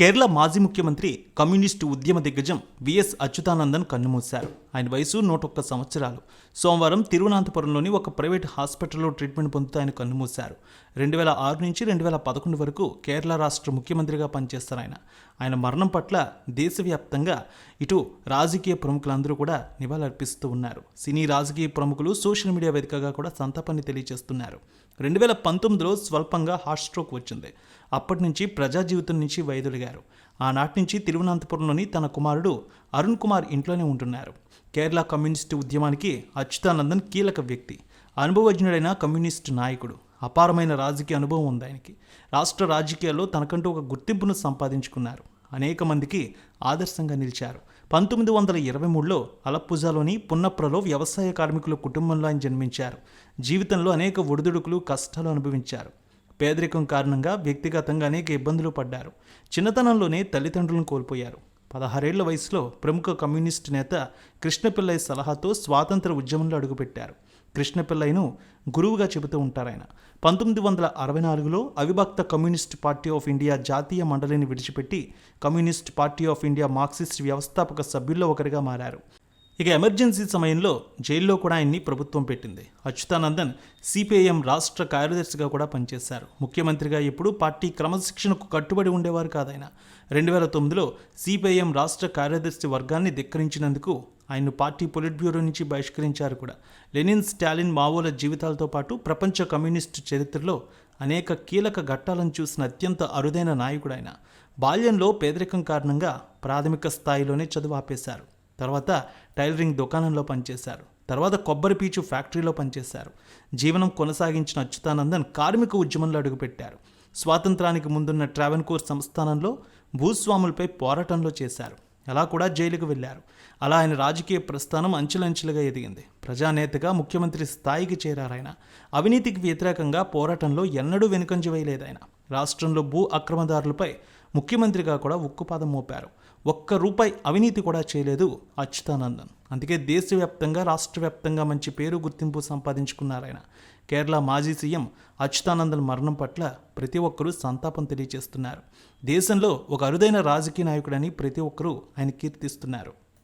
కేరళ మాజీ ముఖ్యమంత్రి కమ్యూనిస్టు ఉద్యమ దిగ్గజం విఎస్ అచ్యుతానందన్ కన్నుమూశారు. ఆయన వయసు నూట ఒక్క సంవత్సరాలు. సోమవారం తిరువనంతపురంలోని ఒక ప్రైవేట్ హాస్పిటల్లో ట్రీట్మెంట్ పొందుతూ ఆయన కన్నుమూశారు రెండు వేల ఆరు నుంచి రెండు వేల పదకొండు వరకు కేరళ రాష్ట్ర ముఖ్యమంత్రిగా పనిచేస్తారు ఆయన. ఆయన మరణం పట్ల దేశవ్యాప్తంగా ఇటు రాజకీయ ప్రముఖులందరూ కూడా నివాళులర్పిస్తూ ఉన్నారు. సినీ రాజకీయ ప్రముఖులు సోషల్ మీడియా వేదికగా కూడా సంతాపాన్ని తెలియజేస్తున్నారు. రెండు వేల పంతొమ్మిదిలో స్వల్పంగా హార్ట్ స్ట్రోక్ వచ్చింది. అప్పటి నుంచి ప్రజా జీవితం నుంచి వైదొలిగారు. ఆనాటి నుంచి తిరువనంతపురంలోని తన కుమారుడు అరుణ్ కుమార్ ఇంట్లోనే ఉంటున్నారు. కేరళ కమ్యూనిస్టు ఉద్యమానికి అచ్యుతానందన్ కీలక వ్యక్తి. అనుభవజ్ఞుడైన కమ్యూనిస్టు నాయకుడు. అపారమైన రాజకీయ అనుభవం ఉంది ఆయనకి. రాష్ట్ర రాజకీయాల్లో తనకంటూ ఒక గుర్తింపును సంపాదించుకున్నారు. అనేక మందికి ఆదర్శంగా నిలిచారు. పంతొమ్మిది వందల ఇరవై మూడులో అలప్పుజాలోని పున్నప్రలో వ్యవసాయ కార్మికుల కుటుంబంలో ఆయన జన్మించారు. జీవితంలో అనేక ఒడిదుడుకులు కష్టాలు అనుభవించారు. పేదరికం కారణంగా వ్యక్తిగతంగా అనేక ఇబ్బందులు పడ్డారు. చిన్నతనంలోనే తల్లిదండ్రులను కోల్పోయారు. పదహారేళ్ళ వయసులో ప్రముఖ కమ్యూనిస్టు నేత కృష్ణపిల్లయ్య సలహాతో స్వాతంత్ర ఉద్యమంలో అడుగుపెట్టారు. కృష్ణపిల్లయ్యను గురువుగా చెబుతూ ఉంటారు ఆయన పంతొమ్మిది వందల అరవై నాలుగులో అవిభక్త కమ్యూనిస్ట్ పార్టీ ఆఫ్ ఇండియా జాతీయ మండలిని విడిచిపెట్టి communist party of India Marxist వ్యవస్థాపక సభ్యుల్లో ఒకరిగా మారారు. ఇక ఎమర్జెన్సీ సమయంలో జైల్లో కూడా ఆయన్ని ప్రభుత్వం పెట్టింది. అచ్యుతానందన్ సిపిఐఎం రాష్ట్ర కార్యదర్శిగా కూడా పనిచేశారు. ముఖ్యమంత్రిగా ఎప్పుడు పార్టీ క్రమశిక్షణకు కట్టుబడి ఉండేవారు కాదాయన. రెండు వేల తొమ్మిదిలో సిపిఐఎం రాష్ట్ర కార్యదర్శి వర్గాన్ని ధిక్కరించినందుకు ఆయన్ను పార్టీ పొలిట్ బ్యూరో నుంచి బహిష్కరించారు కూడా. లెనిన్ స్టాలిన్ మావోల జీవితాలతో పాటు ప్రపంచ కమ్యూనిస్టు చరిత్రలో అనేక కీలక ఘట్టాలను చూసిన అత్యంత అరుదైన నాయకుడు ఆయన. బాల్యంలో పేదరికం కారణంగా ప్రాథమిక స్థాయిలోనే చదువు ఆపేశారు. తర్వాత టైలరింగ్ దుకాణంలో పనిచేశారు. తర్వాత కొబ్బరి పీచు ఫ్యాక్టరీలో పనిచేశారు. జీవనం కొనసాగించిన అచ్యుతానందన్ కార్మిక ఉద్యమంలో అడుగుపెట్టారు. స్వాతంత్రానికి ముందున్న ట్రావెన్కోర్ సంస్థానంలో భూస్వాములపై పోరాటంలో చేశారు. అలా కూడా జైలుకు వెళ్ళారు. అలా ఆయన రాజకీయ ప్రస్థానం అంచెలంచెలుగా ఎదిగింది. ప్రజానేతగా ముఖ్యమంత్రి స్థాయికి చేరారాయన అవినీతికి వ్యతిరేకంగా పోరాటంలో ఎన్నడూ వెనుకంజ వేయలేదు ఆయన. రాష్ట్రంలో భూ అక్రమదారులపై ముఖ్యమంత్రిగా కూడా ఉక్కుపాదం మోపారు. ఒక్క రూపాయి అవినీతి కూడా చేయలేదు అచ్యుతానందన్. అందుకే దేశవ్యాప్తంగా రాష్ట్ర వ్యాప్తంగా మంచి పేరు గుర్తింపు సంపాదించుకున్నారు ఆయన. కేరళ మాజీ సీఎం అచ్యుతానందన్ మరణం పట్ల ప్రతి ఒక్కరూ సంతాపం తెలియజేస్తున్నారు. దేశంలో ఒక అరుదైన రాజకీయ నాయకుడని ప్రతి ఒక్కరూ ఆయన కీర్తిస్తున్నారు.